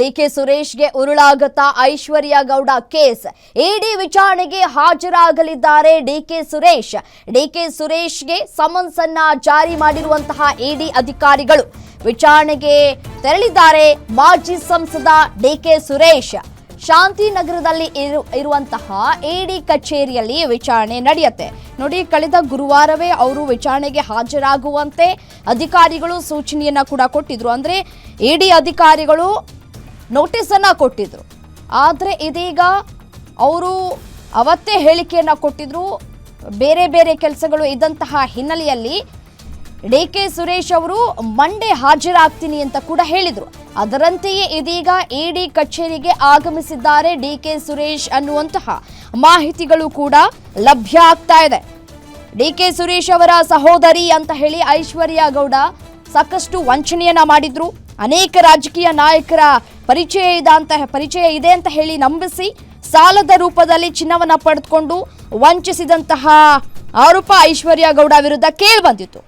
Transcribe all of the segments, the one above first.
DK ಸುರೇಶ್ಗೆ ಉರುಳಾಗತ್ತಾ Aishwarya Gowda case. ED ವಿಚಾರಣೆಗೆ ಹಾಜರಾಗಲಿದ್ದಾರೆ ಡಿಕೆ ಸುರೇಶ್. ಡಿಕೆ ಸುರೇಶ್ಗೆ ಸಮನ್ಸ್ ಅನ್ನ ಜಾರಿ ಮಾಡಿರುವಂತಹ ಇಡಿ ಅಧಿಕಾರಿಗಳು ವಿಚಾರಣೆಗೆ ತೆರಳಿದ್ದಾರೆ ಮಾಜಿ ಸಂಸದ ಡಿಕೆ ಸುರೇಶ್. ಶಾಂತಿನಗರದಲ್ಲಿ ಇರು, ಇರುವಂತಹ ಇಡಿ ಕಚೇರಿಯಲ್ಲಿ ವಿಚಾರಣೆ ನಡೆಯುತ್ತೆ. ನೋಡಿ, ಕಳೆದ ಗುರುವಾರವೇ ಅವರು ವಿಚಾರಣೆಗೆ ಹಾಜರಾಗುವಂತೆ ಅಧಿಕಾರಿಗಳು ಸೂಚನೆಯನ್ನ ಕೂಡ ಕೊಟ್ಟಿದ್ರು. ಅಂದ್ರೆ ಇಡಿ ಅಧಿಕಾರಿಗಳು ನೋಟಿಸ್ ಅನ್ನ ಕೊಟ್ಟಿದ್ರು. ಆದರೆ ಇದೀಗ ಅವರು ಅವತ್ತೇ ಹೇಳಿಕೆಯನ್ನ ಕೊಟ್ಟಿದ್ರು. ಬೇರೆ ಬೇರೆ ಕೆಲಸಗಳು ಇದ್ದಂತಹ ಹಿನ್ನೆಲೆಯಲ್ಲಿ ಡಿ ಕೆ ಸುರೇಶ್ ಅವರು ಮಂಡೇ ಹಾಜರಾಗ್ತೀನಿ ಅಂತ ಕೂಡ ಹೇಳಿದರು. ಅದರಂತೆಯೇ ಇದೀಗ ಇಡಿ ಕಚೇರಿಗೆ ಆಗಮಿಸಿದ್ದಾರೆ ಡಿ ಕೆ ಸುರೇಶ್ ಅನ್ನುವಂತಹ ಮಾಹಿತಿಗಳು ಕೂಡ ಲಭ್ಯ ಆಗ್ತಾ ಇದೆ. ಡಿ ಕೆ ಸುರೇಶ್ ಅವರ ಸಹೋದರಿ ಅಂತ ಹೇಳಿ ಐಶ್ವರ್ಯ ಗೌಡ ಸಾಕಷ್ಟು ವಂಚನೆಯನ್ನ ಮಾಡಿದ್ರು. ಅನೇಕ ರಾಜಕೀಯ ನಾಯಕರ ಪರಿಚಯ ಇದೆ ಅಂತ ಪರಿಚಯ ಇದೆ ಅಂತ ಹೇಳಿ ನಂಬಿಸಿ ಸಾಲದ ರೂಪದಲ್ಲಿ ಚಿನ್ನವನ್ನು ಪಡೆದುಕೊಂಡು ವಂಚಿಸಿದಂತಹ ಆರೋಪ ಐಶ್ವರ್ಯ ಗೌಡ ವಿರುದ್ಧ ಕೇಳಿ ಬಂದಿತ್ತು.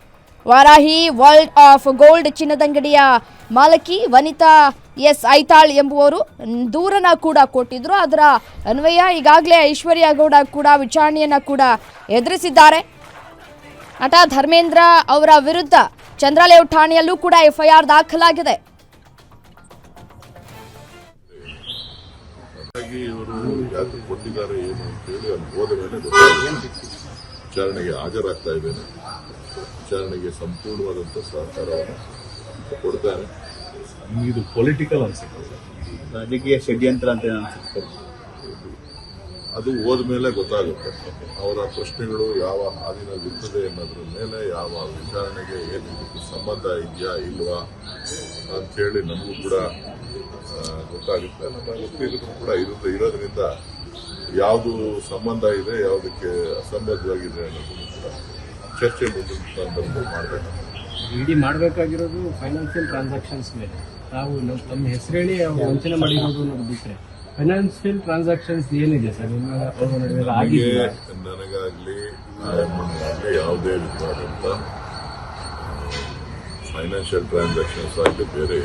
ವಾರಾಹಿ ವರ್ಲ್ಡ್ ಆಫ್ ಗೋಲ್ಡ್ ಚಿನ್ನದಂಗಡಿಯ ಮಾಲಕಿ ವನಿತಾ ಎಸ್ ಐತಾಳ್ ಎಂಬುವರು ದೂರನ ಕೂಡ ಕೊಟ್ಟಿದ್ರು. ಅದರ ಅನ್ವಯ ಈಗಾಗಲೇ ಐಶ್ವರ್ಯ ಗೌಡ ಕೂಡ ವಿಚಾರಣೆಯನ್ನು ಕೂಡ ಎದುರಿಸಿದ್ದಾರೆ. ನಟ ಧರ್ಮೇಂದ್ರ ಅವರ ವಿರುದ್ಧ ಚಂದ್ರಲೇವ್ ಠಾಣೆಯಲ್ಲೂ ಕೂಡ ಎಫ್ಐಆರ್ ದಾಖಲಾಗಿದೆ. ಹಾಗಾಗಿ ಇವರು ಯಾಕೆ ಕೊಟ್ಟಿದ್ದಾರೆ ಏನು ಅಂತೇಳಿ ಅಲ್ಲಿ ಹೋದ ಮೇಲೆ ಗೊತ್ತಾಗುತ್ತೆ ವಿಚಾರಣೆಗೆ ಹಾಜರಾಗ್ತಾ ಇದ್ದೇನೆ. ವಿಚಾರಣೆಗೆ ಸಂಪೂರ್ಣವಾದಂಥ ಸಹಕಾರವನ್ನು ಕೊಡ್ತಾರೆ ಇದು ಪೊಲಿಟಿಕಲ್ ಅನ್ಸುತ್ತೆ. ರಾಜಕೀಯ ಷಡ್ಯಂತ್ರ ಅಂತ ಅನ್ಸುತ್ತೆ. ಅದು ಹೋದ ಮೇಲೆ ಗೊತ್ತಾಗುತ್ತೆ. ಅವರ ಪ್ರಶ್ನೆಗಳು ಯಾವ ಹಾದಿನಲ್ಲಿ ಇರ್ತದೆ ಅನ್ನೋದ್ರ ಮೇಲೆ ಯಾವ ವಿಚಾರಣೆಗೆ ಏನು ಸಂಬಂಧ ಇದೆಯಾ ಇಲ್ವಾ ಅಂತೇಳಿ ನಮಗೂ ಕೂಡ ಗೊತ್ತಾಗುತ್ತೆ. ನಮ್ಮ ವಕೀಲರು ಕೂಡ ಇರೋದು ಇರೋದ್ರಿಂದ ಯಾವುದು ಸಂಬಂಧ ಇದೆ ಯಾವುದಕ್ಕೆ ಅಸಂಬದ್ಧವಾಗಿದೆ ಅನ್ನೋದನ್ನು ಕೂಡ ಚರ್ಚೆ ಮುಂದೆ ಮಾಡಬೇಕು. ಇಡಿ ಮಾಡಬೇಕಾಗಿರೋದು ಫೈನಾನ್ಷಿಯಲ್ ಟ್ರಾನ್ಸಾಕ್ಷನ್ಸ್ ಮೇಲೆ. ನಾವು ನಮ್ಮ ತಮ್ಮ ಹೆಸರೇಳಿ ಅವರು ವಂಚನೆ ಮಾಡಿರೋದು ಅನ್ನೋದು ಬಿಟ್ಟರೆ ಫೈನಾನ್ಷಿಯಲ್ ಟ್ರಾನ್ಸಾಕ್ಷನ್ಸ್ ಏನಿದೆ ಸರ್? ಅವ್ರ ನಡುವೆ ನನಗಾಗ್ಲಿ ಆಗಲಿ ಯಾವುದೇ ರೀತಿಯಾದಂಥ ಫೈನಾನ್ಷಿಯಲ್ ಟ್ರಾನ್ಸಾಕ್ಷನ್ಸ್ ಆಗಲಿ ಬೇರೆ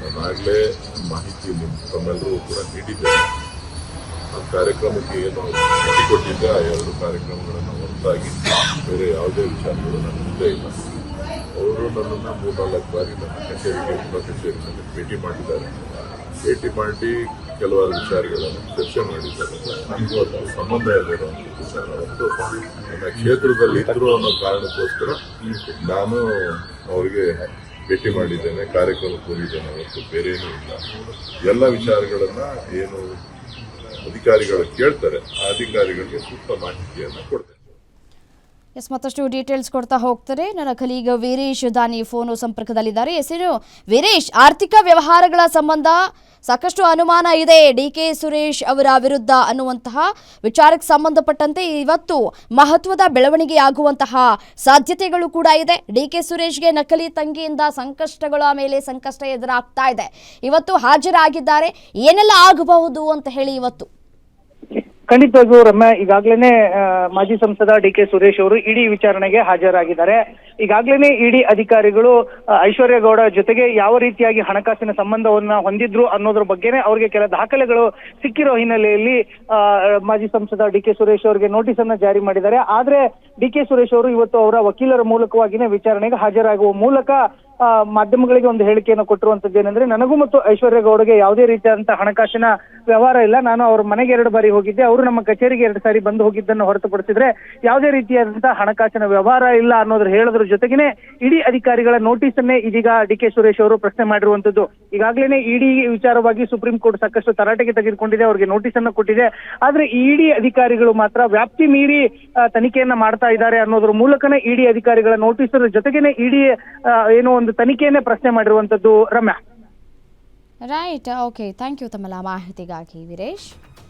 ನಾನಾಗಲೇ ಮಾಹಿತಿ ತಮ್ಮೆಲ್ಲರೂ ಕೂಡ ನೀಡಿದ್ದೇನೆ. ಆ ಕಾರ್ಯಕ್ರಮಕ್ಕೆ ಏನು ಕೊಟ್ಟಿದ್ದೆ, ಆ ಎರಡು ಕಾರ್ಯಕ್ರಮಗಳನ್ನು ಹೊರತಾಗಿ ಬೇರೆ ಯಾವುದೇ ವಿಚಾರಗಳು ನನ್ನ ಮುಂದೆ ಇಲ್ಲ. ಅವರು ನನ್ನನ್ನು ಮೂರ್ನಾಲ್ಕು ಬಾರಿ ನನ್ನ ಕಚೇರಿಗೆ ಉಪ ಕಚೇರಿನಲ್ಲಿ ಭೇಟಿ ಮಾಡಿದ್ದಾರೆ. ಭೇಟಿ ಮಾಡಿ ಕೆಲವಾರು ವಿಚಾರಗಳನ್ನು ಚರ್ಚೆ ಮಾಡಿದ್ದಾರೆ. ನನಗೂ ಅದು ಸಂಬಂಧ ಇರಲಿರುವಂಥ ವಿಚಾರ ಒಂದು. ನನ್ನ ಕ್ಷೇತ್ರದಲ್ಲಿ ಇದ್ರು ಅನ್ನೋ ಕಾರಣಕ್ಕೋಸ್ಕರ ನಾನು ಅವರಿಗೆ ಭೇಟಿ ಮಾಡಿದ್ದೇನೆ, ಕಾರ್ಯಕ್ರಮ ಹೋಗಿದ್ದೇನೆ ಹೊರತು ಬೇರೆ ಇಲ್ಲ. ಎಲ್ಲ ವಿಚಾರಗಳನ್ನು ಏನು ಅಧಿಕಾರಿಗಳು ಕೇಳ್ತಾರೆ, ಆ ಅಧಿಕಾರಿಗಳಿಗೆ ಸೂಕ್ತ ಮಾಹಿತಿಯನ್ನು ಕೊಡ್ತೇನೆ. ಎಸ್, ಮತ್ತಷ್ಟು ಡೀಟೇಲ್ಸ್ ಕೊಡ್ತಾ ಹೋಗ್ತಾರೆ. ನನ್ನ ಕಲೀಗ ವೀರೇಶ್ ದಾನಿ ಫೋನು ಸಂಪರ್ಕದಲ್ಲಿದ್ದಾರೆ. ಹೆಸರು ವೀರೇಶ್, ಆರ್ಥಿಕ ವ್ಯವಹಾರಗಳ ಸಂಬಂಧ ಸಾಕಷ್ಟು ಅನುಮಾನ ಇದೆ. ಡಿ ಕೆ ಸುರೇಶ್ ಅವರ ವಿರುದ್ಧ ಅನ್ನುವಂತಹ ವಿಚಾರಕ್ಕೆ ಸಂಬಂಧಪಟ್ಟಂತೆ ಇವತ್ತು ಮಹತ್ವದ ಬೆಳವಣಿಗೆ ಆಗುವಂತಹ ಸಾಧ್ಯತೆಗಳು ಕೂಡ ಇದೆ. ಡಿ ಕೆ ಸುರೇಶ್ಗೆ ನಕಲಿ ತಂಗಿಯಿಂದ ಸಂಕಷ್ಟಗಳ ಮೇಲೆ ಸಂಕಷ್ಟ ಎದುರಾಗ್ತಾ ಇದೆ. ಇವತ್ತು ಹಾಜರಾಗಿದ್ದಾರೆ. ಏನೆಲ್ಲ ಆಗಬಹುದು ಅಂತ ಹೇಳಿ ಇವತ್ತು. ಖಂಡಿತವಾಗಿಯೂ ರಮ್ಯಾ ಈಗಾಗಲೇ ಮಾಜಿ ಸಂಸದ ಡಿ ಕೆ ಸುರೇಶ್ ಅವರು ಇಡಿ ವಿಚಾರಣೆಗೆ ಹಾಜರಾಗಿದ್ದಾರೆ. ಈಗಾಗಲೇ ಇಡಿ ಅಧಿಕಾರಿಗಳು ಐಶ್ವರ್ಯ ಗೌಡ ಜೊತೆಗೆ ಯಾವ ರೀತಿಯಾಗಿ ಹಣಕಾಸಿನ ಸಂಬಂಧವನ್ನ ಹೊಂದಿದ್ರು ಅನ್ನೋದ್ರ ಬಗ್ಗೆನೇ ಅವರಿಗೆ ಕೆಲ ದಾಖಲೆಗಳು ಸಿಕ್ಕಿರೋ ಹಿನ್ನೆಲೆಯಲ್ಲಿ ಮಾಜಿ ಸಂಸದ ಡಿ ಕೆ ಸುರೇಶ್ ಅವರಿಗೆ ನೋಟಿಸ್ ಅನ್ನ ಜಾರಿ ಮಾಡಿದ್ದಾರೆ. ಆದ್ರೆ ಡಿ ಕೆ ಸುರೇಶ್ ಅವರು ಇವತ್ತು ಅವರ ವಕೀಲರ ಮೂಲಕವಾಗಿನೇ ವಿಚಾರಣೆಗೆ ಹಾಜರಾಗುವ ಮೂಲಕ ಮಾಧ್ಯಮಗಳಿಗೆ ಒಂದು ಹೇಳಿಕೆಯನ್ನು ಕೊಟ್ಟಿರುವಂತದ್ದು ಏನಂದ್ರೆ, ನನಗೂ ಮತ್ತು ಐಶ್ವರ್ಯ ಗೌಡಗೆ ಯಾವುದೇ ರೀತಿಯಾದಂತಹ ಹಣಕಾಸಿನ ವ್ಯವಹಾರ ಇಲ್ಲ. ನಾನು ಅವ್ರ ಮನೆಗೆ ಎರಡು ಬಾರಿ ಹೋಗಿದ್ದೆ. ಅವರು ನಮ್ಮ ಕಚೇರಿಗೆ ಎರಡು ಸಾರಿ ಬಂದು ಹೋಗಿದ್ದನ್ನು ಹೊರತುಪಡಿಸಿದ್ರೆ ಯಾವುದೇ ರೀತಿಯಾದಂತಹ ಹಣಕಾಸಿನ ವ್ಯವಹಾರ ಇಲ್ಲ ಅನ್ನೋದ್ರ ಹೇಳೋದ್ರ ಜೊತೆಗೇನೆ ಇಡಿ ಅಧಿಕಾರಿಗಳ ನೋಟಿಸ್ ಅನ್ನೇ ಇದೀಗ ಡಿ ಕೆ ಸುರೇಶ್ ಅವರು ಪ್ರಶ್ನೆ ಮಾಡಿರುವಂತದ್ದು ಈಗಾಗಲೇ ಇಡಿ ವಿಚಾರವಾಗಿ ಸುಪ್ರೀಂ ಕೋರ್ಟ್ ಸಾಕಷ್ಟು ತರಾಟೆಗೆ ತೆಗೆದುಕೊಂಡಿದೆ. ಅವರಿಗೆ ನೋಟಿಸ್ ಅನ್ನು ಕೊಟ್ಟಿದೆ. ಆದ್ರೆ ಇಡಿ ಅಧಿಕಾರಿಗಳು ಮಾತ್ರ ವ್ಯಾಪ್ತಿ ಮೀರಿ ತನಿಖೆಯನ್ನ ಮಾಡ್ತಾ ಇದ್ದಾರೆ ಅನ್ನೋದ್ರ ಮೂಲಕನೇ ಇಡಿ ಅಧಿಕಾರಿಗಳ ನೋಟಿಸ್ ಜೊತೆಗೇನೆ ಇಡಿ ಏನೋ ತನಿಖೆಯನ್ನೇ ಪ್ರಶ್ನೆ ಮಾಡಿರುವಂತದ್ದು Ramya. Right okay thank you ತಮ್ಮೆಲ್ಲ ಮಾಹಿತಿಗಾಗಿ ವೀರೇಶ್.